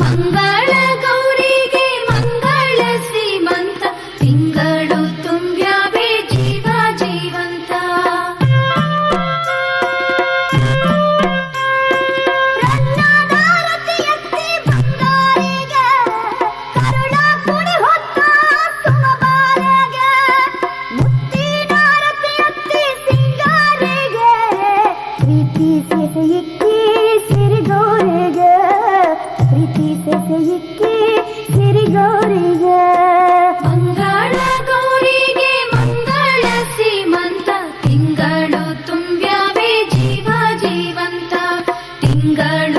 ಮಂಗಳ ಗೌ ಪ್ರೀತಿ ಸೆಸೆಯಿಕ್ಕಿ ಸಿರಿಗೌರಿಗ, ಪ್ರೀತಿ ಸೆಸೆಯಿಕ್ಕಿ ಸಿರಿಗೌರಿಗ. ಮಂಗಳ ಗೌರಿಗೆ ಮಂಗಳ ಸೀಮಂತ ತಿಂಗಳು ತುಂಬ್ಯಾವೆ ಜೀವ ಜೀವಂತ. ತಿಂಗಳು